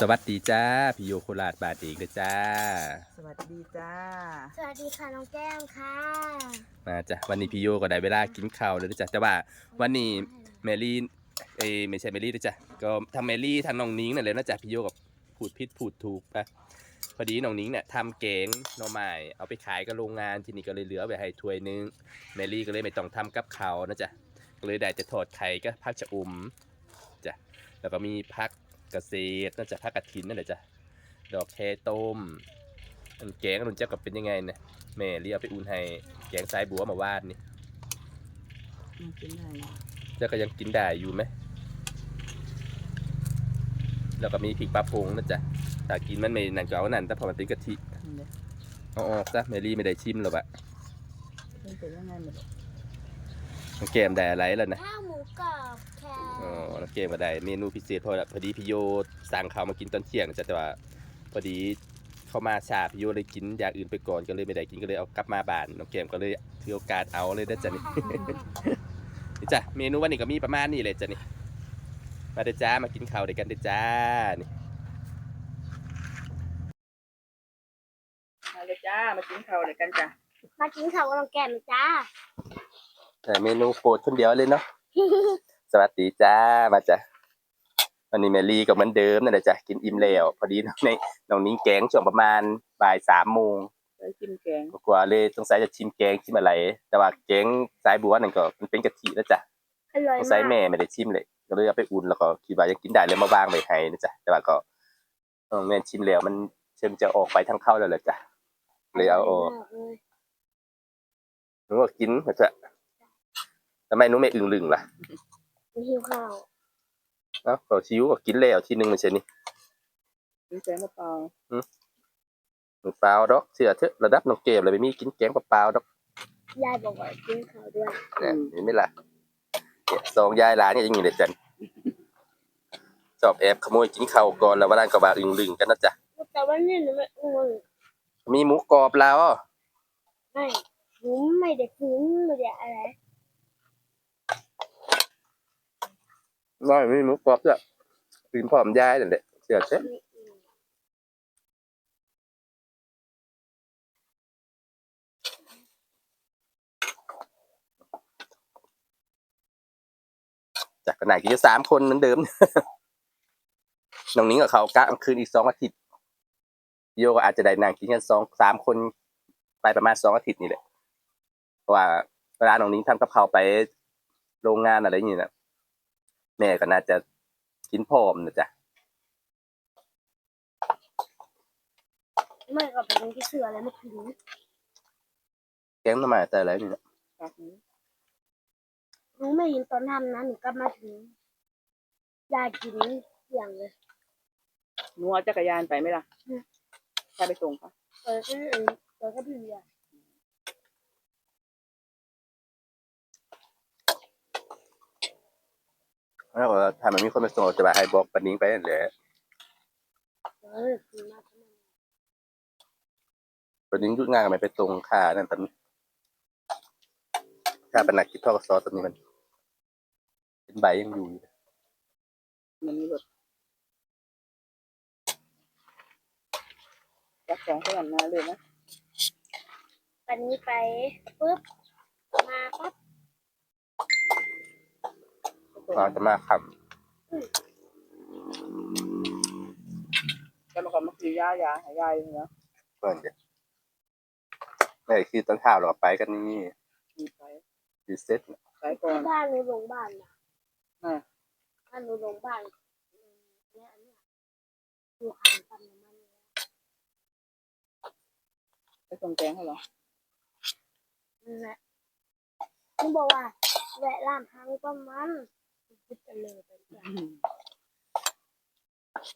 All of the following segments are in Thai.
สวัสดีจ้าพี่โยโคราชบาทเอกเลยจ้า สวัสดีจ้า สวัสดีค่ะน้องแก้มค่ะมาจ้ะวันนี้พี่โยก็ได้เวลากินข้าวแล้วนะจ้ะแต่ว่าวันนี้แมรี่เอ้ยไม่ใช่แมรี่นะจ้ะก็ทางแมรี่ทางน้องนิ้งนั่นเลยนะจ้ะพี่โยกับพูดผิดพูดถูกปะพอดีน้องนิ้งเนี่ยทำแกงหน่อไม้เอาไปขายกับโรงงานที่นี่ก็เลยเหลือไปให้ถ้วยนึงแมรี่ก็เลยไม่ต้องทำกับข้าวนะจ้ะก็เลยได้แต่ทอดไข่ก็พักชะอุ่มจ้ะแล้วก็มีพัก เกษตรน่าจะพักกระถินนั่นแหละจ้ะดอกแคต้มอันแกงนุ่นเจ้ากับเป็นยังไงเนี่ยแม่เรียกไปอุ่นให้แกงสายบัวมาวาดนี่มากินได้นะเจ้าก็ยังกินได้อยู่ไหมแล้วก็มีพริกปลาพงนะจ๊ะถ้ากินมันไม่นั่นก็เอานั่นแต่พอมันติดกะทินี่เลยเอาออกซะแมรี่ไม่ได้ชิมหรอกอะมันเป็นยังไงไม่รู้น้องแกมได้อะไรแล้วนะข้าวหมู กรอบค่ะอ๋อน้องแกมก็ได้เมนูพิเศษเพราะว่าพอดีพี่โยสั่งข้าวมากินตอนเที่ยงจ้ะแต่ว่าพอดีเข้ามาชาพี่โยเลยกินอย่างอื่นไปก่อนก็เลยไม่ได้กินก็เลยเอากลับมาบ้านน้องแกมก็เลยถือโอกาสเอาเลยนะจ๊ะนี่ นี่จ้ะเมนูวันนี้ก็มีประมาณนี้เลยจ้ะนี่ มาเด้อจ้ามากินข้าวด้วยกันเด้อจ้านี่มาเลยจ้า มากินข้าวเลยกันจ้ะมากินข้าวกับน้องแก้มจ้า แต่เมนูโปรดคนเดียวเลยเนาะ สวัสดีจ้ามาจ้ะวันนี้แมรี่ก็เหมือนเดิมนั่นแหละจ้ะกินอิ่มแล้วพอดีน้องในน้องนิ้งแกงช่วงประมาณบ่ายสามโมงไปกินแกงกว่าๆเลยสงสัยจะชิมแกงชิมอะไร แต่ว่าแกงสายบัวนั่นก็มันเป็นกะทิแล้วจ้ะอร่อยสงมาสัยกแม่ไม่ได้ชิมเลยก็เลยเอาไปอุ่นแล้วก็คิดว่ายังกินได้เลยมาวางไว้ให้นะจ๊ะแต่ว่าก็เออแม่ชิมแล้วมันเชิมจะออกไปทั้งเข้าแล้วเลยจ้ะเลยเอาออกมากเลยหนูก็กินนะจ๊ะ ทำไมหนูไม่อึ่งลึงล่ะหิวข้าวเอ้าก็ชิวก็กินแล้วทีนึงไม่ใช่นี่กินแกงมะเปล่าหนูเปล่าดอกเสือเถอะระดับน้องเกมเลยไม่มีกินแกงเปล่าๆดอกยายบอกว่ากินข้าวด้วยเนี่ยเห็นไหมล่ะเนี่ยสองยายหลานเนี่ยอยังงี้เลยจันชอบแอบขโมยกินข้าวก่อนแล้ววันนั้นก็ว่าอึ่งลึงกันนะจ๊ะแต่ว่านี่หนูไม่อ้วนมีหมูกรอบแล้วไม่หนูไม่ได้กินไม่ได้อะไร น้อยมีมูกรอบด้วยกินพร้อมยายนั่นแหละเสือเถอะไม่จากกันไหนกินสามคนเหมือนเดิม น้องนิ้งกับเขากะคืนอีกสองอาทิตย์ โยก็อาจจะได้นางกินกันสองสามคนไปประมาณสองอาทิตย์นี่แหละเพราะว่าเวลาน้องนิ้งทำกับเขาไปโรงงานอะไรอย่างนี้ยนะ แม่ก็น่าจะกินพร้อมนะจ๊ะไม่ก็เป็นที่เสืออะไรไม่ถึงแกงหน้ำมันแต่อะไรนี่นะปากนี้หนูไม่ยินตอนทำนะหนูกลับมาถึงยายกินอย่างเลยหนูเอาจักรยานไปไหมล่ะใครไปส่งปะเออก็เออเออก็พี่ยาย แล้วก็ถ้ามันมีคนมาส่งจะไปให้บอกปานิ้งไปนั่นแหละเออกินมากขนาดนั้นปานิ้งหยุดงานก็ไม่ไปตรงค่านั่นตอนค่าปนักกิจทอกซอตอนนี้มัน เป็นใบยังอยู่มันมีรถจักของขนาดนั้นเลยนะวันนี้ไปปุ๊บมาปั๊บ เราจะมาคแล้วมันก็มาคือยายาหายายเลยนะำเพื่อนเดี๋ยวนี่คือต้นข้าวเราก็ไปกันนี่มีไปดีเซ็ตไปก่อน บ้านหนูลงบ้านนะอ่า บ้านหนูลงบ้านอืมเนี่ยอันเนี้ยอยู่ห่างกันประมาณนี้ไปส่งแกงให้เหรอนั่นแหละหนูบอกว่าแวะร้านทางประมา ณคิดกันเลยไปจ้ะ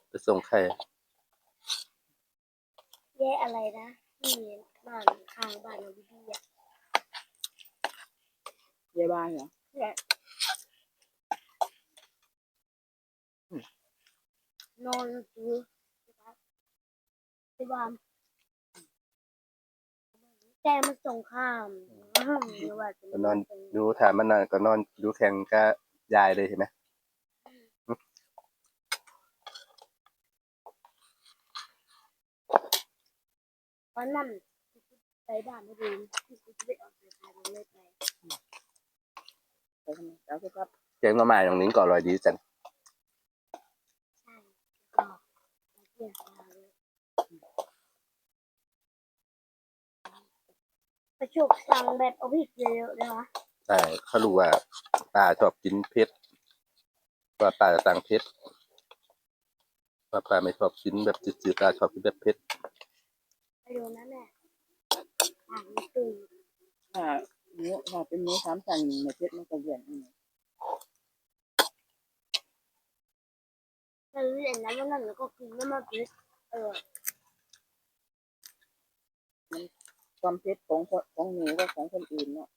ไปส่งใครแย่อะไรนะที่บ้านข้างบ้านเราดีๆอะยายบ้านเหรอเนี่ยนอนอยู่ที่บ้านแต่มันส่งข้ามหรือว่าจะก็นอนดูถามมันนอนก็นอนดูแข่งก็ ยายเลยเห็นไหมวันนั้นไปบ้านไม่ดีเแล้วก็เจ๊งมาใหม่ตรงนี้ก่อนอรอยดีจังไปเะชุบสั่งแบบอวิกเยอะๆเลยวะ ใช่เขารู้ว่าป้าชอบกินเผ็ดว่าป้าจะสั่งเผ็ดว่าป้าไม่ชอบกินแบบจืดๆป้าชอบกินแบบเผ็ดไปดูนะแม่อ่านไม่ตื่นถ้าหมูถ้าเป็นหมูสามชั้นในเพชรมันก็เยี่ยนอืมเราเรียนนะวันนั้นเราก็กินน้ำมันพริกเออความเพชรของคนของหนูกับของคนอื่นเนาะ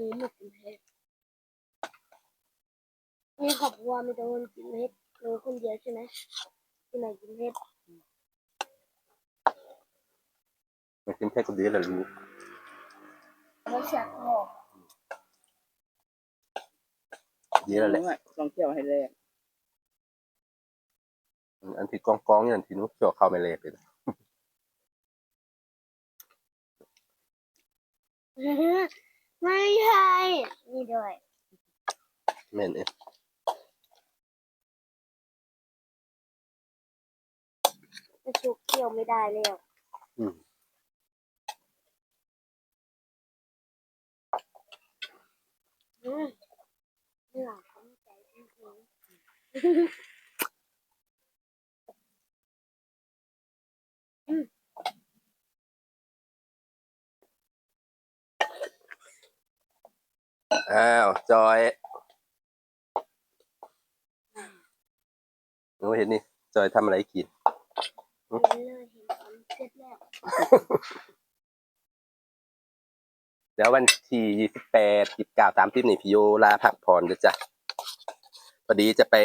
หนูไม่กินเผ็ดนี่ขอบครัวมีแต่คนกินเผ็ดหนูคนเดียวใช่ไหมที่ไหนกินเผ็ดมันกินเผ็ดก็ดีแหละลูกแล้วเสียคอดีแล้วแหละหนูอะลองเที่ยวให้แรกอันที่กองกองๆเนี่ยอันที่นุ๊กเจาะเข้าไม่เละเลยนะไม่ใช่นี่ ด้วยแม่นเองมันชุกเที่ยวไม่ได้แล้วอืมอืมนี่หลังเขาไม่ใจจริง อ้าวจอยหนูเห็นนี่ จอยทำอะไรกินๆมันเลยเห็นความเครียดแล้วเดี๋ยววันที่ยี่สิบแปดยี่สิบเก้าตามที่นี่พี่โยลาพักผ่อนจะจ้ะพอดีจะไป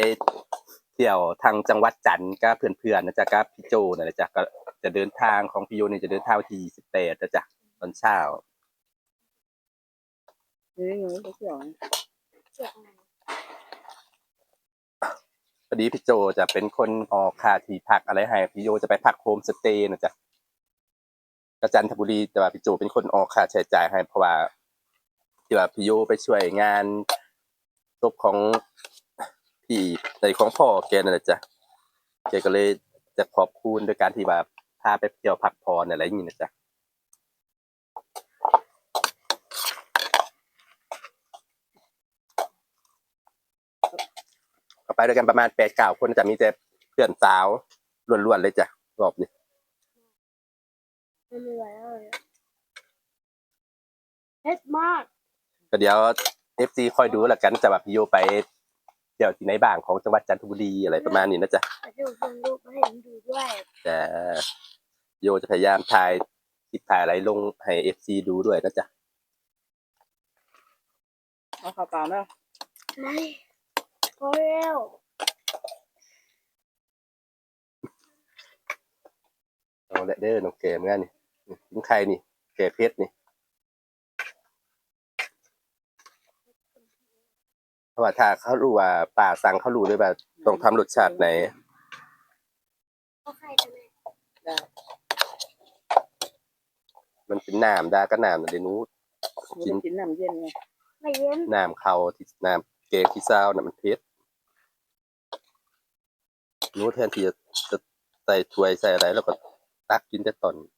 เที่ยวทางจังหวัดจันทร์กับเพื่อนๆนะจ๊ะกับพี่โจนะจ้ะก็จะเดินทางของพี่โยนี่จะเดินทางวันที่ยี่สิบแปดนะจ๊ะตอนเช้า นี่ไปเที่ยวนะเจ็บมันพอดีพี่โจจะเป็นคนออกค่าที่พักอะไรให้พี่โยจะไปพักโฮมสเตย์นะจ๊ะกระจันทบุรีแต่ว่าพี่โจเป็นคนออกค่าใช้จ่ายให้เพราะว่าที่ว่าพี่โยไปช่วยงานศพของพี่ในของพ่อแกนั่นแหละจ้ะแกก็เลยจะขอบคุณโดยการที่ว่าพาไปเที่ยวพักผ่อนอะไรอย่างนี้นะจ๊ะ ไปด้วยกันประมาณแปดเก้าคนจะมีแต่เพื่อนสาวล้วนๆเลยจ้ะรอบนี้มันเหนื่อยแล้วเลยเผ็ดมากก็เดี๋ยวเอฟซีคอยดูแล้วกันจะแบบพี่โยไปเที่ยวที่ไหนบ้างของจังหวัดจันทบุรีอะไรประมาณนี้นะจ๊ะแต่ดูส่งรูปมาให้ผมดูด้วยแต่โยจะพยายามถ่ายคลิปถ่ายอะไรลงให้เอฟซีดูด้วยนะจ๊ะเอาข้าวเปล่าเนาะไม่ พอแล้วเอาละเด้อน้องเกมงั้นนี่กินใครนี่ แกเพชรนี่เพราะว่าถ้าเขารู้ว่าป่าสั่งเขารู้ด้วยว่าต้องทำรสชาติไหนก็ใครจะแม่ได้มันเป็นน้ำดาก็น้ำนะเดี๋ยวหนู้หนูไปกินน้ำเย็นไงไม่เย็นน้ำเขาที่น้ำเกงที่เศร้าน่ะมันเผ็ด หนู้แทนที่จะจะใส่ถ้วยใส่อะไรแล้วก็ตักกินแต่ตอนนี่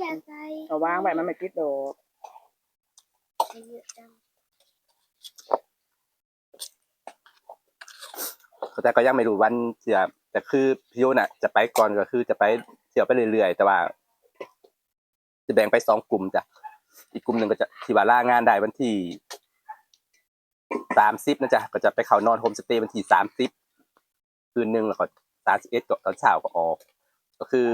อย่าใส่เอาวางไปมันไม่ติดดอกใส่เยอะจังแต่ก็ยังไม่รู้วันเสียแต่คือพี่โยน่ะ จะไปก่อนก็คือจะไปเที่ยวไปเรื่อยๆแต่ว่า จะแบ่งไปสองกลุ่มจ้ะอีกกลุ่มหนึ่งก็จะที่ว่าล่างานได้วันที่ สามสิบนะจ๊ะก็จะไปเข้านอนโฮมสเตย์วันที่สามสิบคืนหนึ่งแล้วก็สามสิบเอ็ดตอนเช้าก็ออก ก็คือ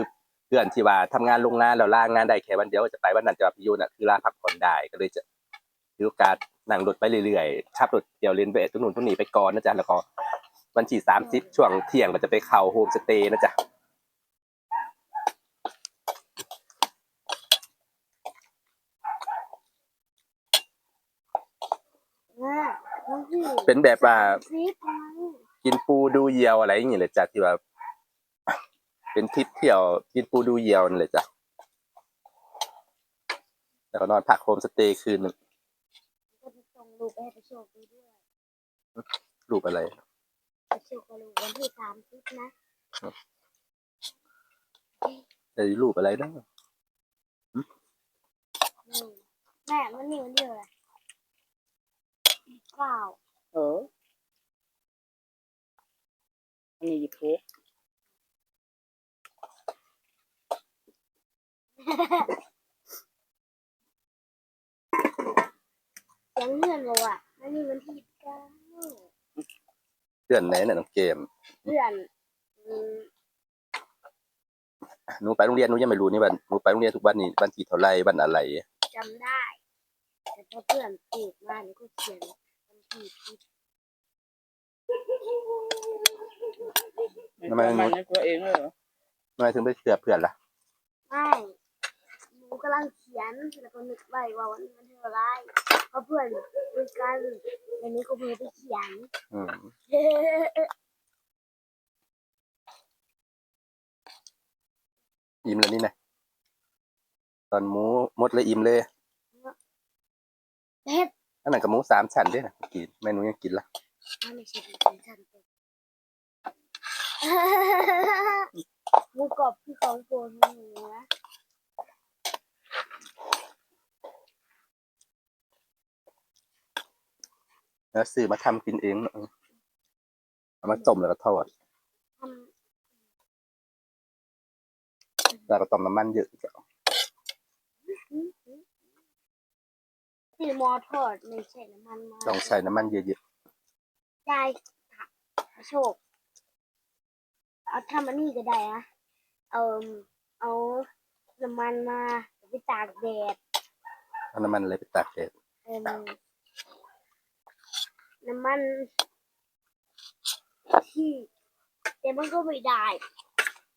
เพื่อนที่ว่าทำงานโรงงานแล้วลางานได้แค่วันเดียวจะไปวันนั้นจะพี่โยน่ะคือลาพักผ่อนได้ก็เลยจะถือโอกาสนั่งรถไปเรื่อยๆขับรถเที่ยวเรียนไปตรงนู้นตรงนี้ไปก่อนนะจ๊ะแล้วก็วันที่สามสิบช่วงเที่ยงก็จะไปเข้าโฮมสเตย์นะจ๊ะ อ่าน้องพี่ เป็นแบบว่าซิปมันกินปูดูเหยี่ยวอะไรอย่างเงี้ยเลยจ้ะที่ว่าเป็นทริปเที่ยวกินปูดูเหยี่ยวนั่นเลยจ้ะแล้วก็นอนพักโฮมสเตย์คืนหนึงก็จะส่งลูกไปให้ไปโชคดูด้วยรูปอะไรไปโชคกับลูกวันที่สามสิบนะแต่รูปอะไรนะอืมแม่มันนี่วันเดียวเลย เก้าเออ อันนี้หยิบโค้กยังเงื่อนบอกว่ามันนี่วันที่เก้าเพื่อนไหนน่ะน้องเกมเพื่อนอืมหนูไปโรงเรียนหนูยังไม่รู้นี่วันหนูไปโรงเรียนทุกวันนี่วันที่เท่าไรวันอะไรจำได้แต่พอเพื่อนพูดมาหนูก็เขียนวัน ที่ผิดทำไม มันในตัวเองเลยเหรอทำไมถึงไปเชื่อเพื่อนล่ะ ไม่หนูกำลังเขียนแล้วก็นึกไว้ว่าวันนี้มันเท่าไรเพราะเพื่อนคุยกันวันนี้ก็เพื่อไปเขียนอืมอิ่มแล้วนี่นะตอนหมูหมดเลยอิ่มเลย เฮ็ด อันนั้นกับหมูสามชั้นด้วยนะกินแม่หนูยังกินละอันนี้ใช่เป็นชั้นเป็นหมูกรอบคือของโปรดของหนูนะแล้วซื้อมาทำกินเองเนอะเอามาต้มแล้วก็ทอดทแล้วก็ต้มน้ำมันเยอะจ้ะำที่หมอทอดไม่ใช่น้ำมันมาต้องใส่น้ำมันเยอะได้ค่ะโชค เอาทำอันนี้ก็ได้นะเอาเอาน้ำมันมาไปตากแดดๆเอาน้ำมันอะไรไปตากแดดเอิ่มน้ำมัน ที่ แต่มันก็ไม่ได้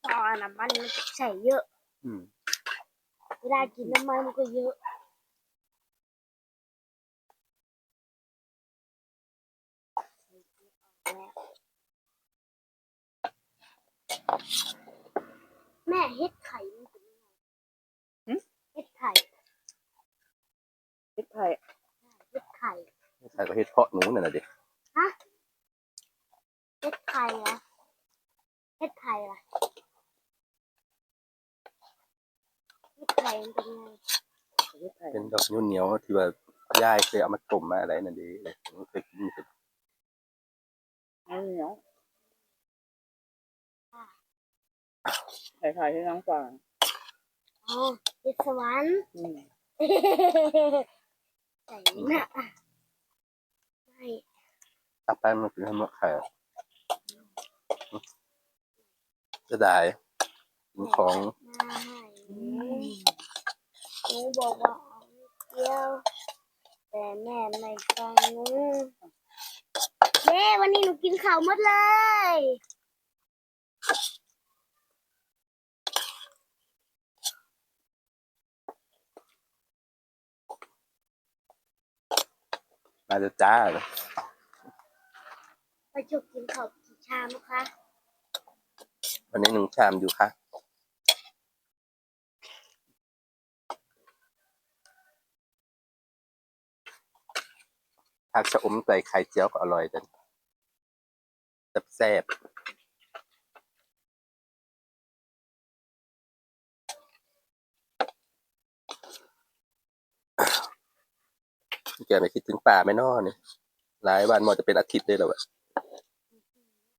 เพราะว่าน้ำมันมันใส่เยอะ อืม เวลากินน้ำมันมันก็เยอะ แม่เฮ็ดไข่มันเป็นยังไงเฮ็ดไข่พริกไทยเฮ็ดไข่ ใส่ก็เฮ็ดเพาะหนูนั่นน่ะเด็กฮะเฮ็ดไข่เหรอเฮ็ดไข่ล่ะเฮ็ดไข่มันเป็นยังไงพริกไทยเป็นดอกนิ้วเหนียวๆที่ว่าย่ายเคยเอามาต้มมาอะไรนั่นเองหนูเคยกินเป็นเอาเหนียว ไข่ไข่ที่น้องกวางอ๋อเฮ็ดสวรรค์อืมใส่หน้าไม่ตับไปมันคือทำหมกไข่จะได้กินของมาให้หนูหนูบอกว่าเอานิดเดียว แต่แม่ไม่ฟังหนูเย้วันนี้หนูกินข้าวหมดเลย มาจะจ้าไปจบกินข้าวกี่ชามคะวันนี้หนึ่งชามอยู่ค่ะผักชะอมใส่ไข่เจียวก็อร่อยจังแซ่บ แกไม่คิดถึงป่าไหม่นอเนี่ยหลายวันมอจะเป็นอาทิตย์เลยเหรอวะ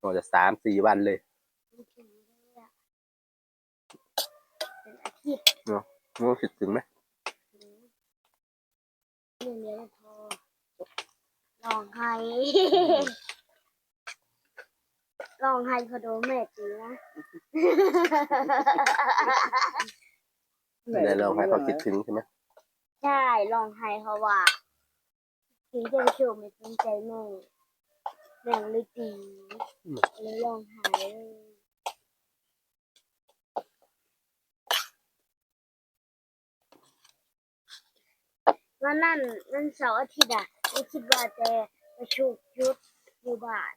มอจะสามสี่วันเลยไม่ถึงเลยอะเป็นอาทิตย์มอคิดถึงไหมหนึ่งเดียวไม่พอลองให้ลองให้พอโดนแม่ตีนะได้ลองให้เขาคิดถึงใช่ไหมใช่ลองให้เพราะว่า ถึงจะไปชมไม่สนใจแม่แม่เลยตีเลยลองหายเลยวันนั้นวันเสาร์อาทิตย์อะไม่คิดว่าจะไปชุกชุดอยู่บ้าน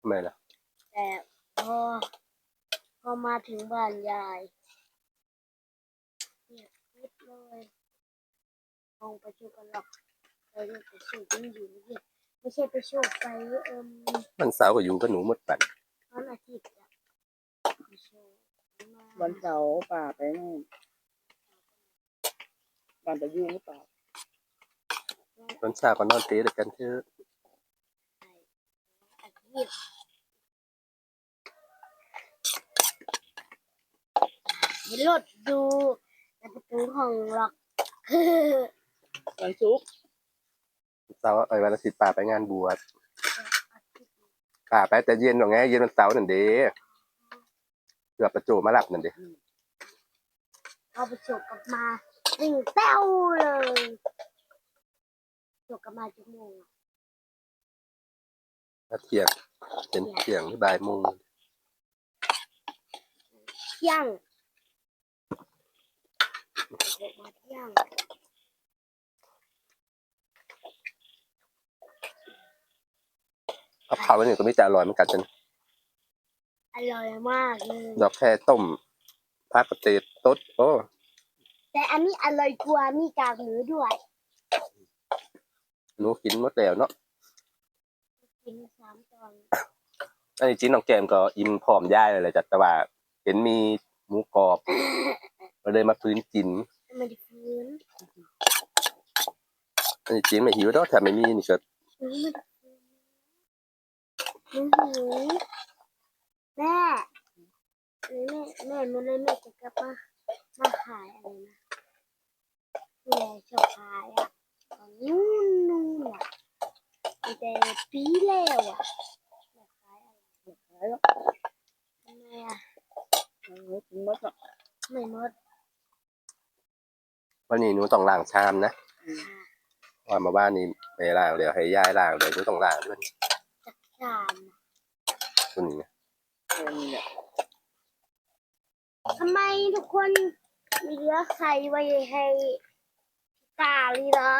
ทำไมล่ะ แต่พอพอมาถึงบ้านยายเงียบกริบเลยห้องประชุมกันหรอก ไปสูบกันอยู่เนี่ยไม่ใช่ไปสูบไปเอิมวันเสาร์ก็อยู่กับหนูหมดปันวันอาทิตย์อะไปสูบมาวันเสาร์ป่าไปนู่นบ้านตะยูงหรือเปล่าวันเสาร์ก็นอนเตะด้วยกันเถอะอาทิตย์เห็นรถดูในประตูห้องหรอกวันศุกร์วัน เสาร์เอ้ยวันอาทิตย์ป่าไปงานบวชป่าไปแต่เย็นหรอกไงเย็นวันเสาร์นั่นเด้เกือบประโจมาหลับนั่นเด้เอาไปสูบกลับมาสิ่งแป้วเลยสูบกลับมาชั่วโมงอะมาเที่ยงเป็นเที่ยงหรือบ่ายโมงเที่ยงสูบมาเที่ยง กับข้าววันนี้ก็มีแต่อร่อยเหมือนกันจันอร่อยมากเลยดอกแค่ต้มผักกระเตดต๊ดโอ้แต่อันนี้อร่อยกว่ามีกากหมูด้วยหนูกินหมดแล้วเนาะกินสามตอนอันนี้จิ้นน้องแกมก็อิ่มพร้อมย่ายเลยแหละจ้ะแต่ว่าเห็นมีหมูกรอบก็เลยมาฟื้นกินมันจะฟื้นอันนี้จิ้นไม่หิวเนาะถ้าไม่มีนี่ก็ ฟื้นมันจะฟื้นแม่แม่แม่มื่อไรแม่จะกลับมามาขายอะไรนะแม่ชอบขายอะนู้นนู้นอะตั้งแต่ปีแล้วอะแม่ขายอะไรขายแล้วทำไมอะหนูกินหมดอะไม่หมดวันนี้หนูต้องล้างชามนะค่ะว่ามาบ้านนี้ไม่ล้างเดี๋ยวให้ย่ายล้างเดี๋ยวหนูต้องล้างด้วยจักจาน อะคุณนี่นะเออนี่แหละทำไมทุกคนมีเหลือไข่ไว้ให้ตาเลยเหรอ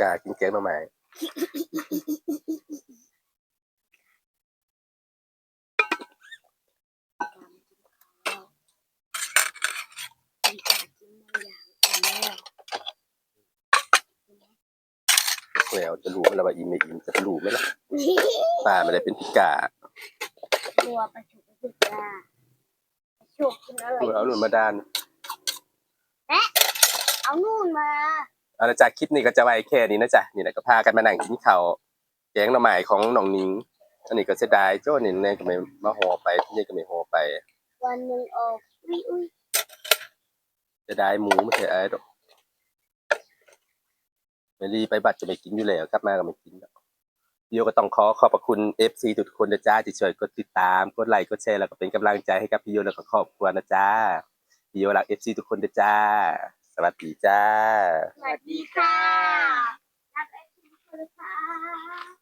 กากินแกงหน่อไม้มีการกินบางอย่างกันแล้ว แล้วจะรู้ไหมล่ะว่าอิ่มไม่อิ่มจะรู้ไหมล่ะป้าไม่ได้เป็นพิกาตัวประชุมประชุมจ้าประชุมกินอะไรเอาหนุนมาดานเอานู่นมาเอาละจากคลิปนี้ก็จะไว้แค่นี้นะจ๊ะนี่แหละก็พากันมานั่งกินข้าวแกงหน่อไม้ของน้องนิ้งอันนี้ก็เสียดายโจ้นี่เนี่ยก็ไม่มาห่อไปพี่ก็ไม่ห่อไป วันหนึ่งออกอุ้ยอุ้ยเสียดายหมูไม่ใช่ไอ้ดอก เม่รีไปบัตรจะไม่กินอยู่แล้วกลับมาก็ไม่กินแล้วพี่โยก็ต้องขอขอบพระคุณ FC ทุกคนนะจ๊ะที่ช่วยกดติดตามกดไลค์กดแชร์แล้วก็เป็นกำลังใจให้กับพี่โยแล้วก็ครอบครัวนะจ๊ะพี่โยรักเอฟซีทุกคนนะจ๊ะสวัสดีจ้า สวัสดีค่ะ รักไอ้ทุกคนค่ะ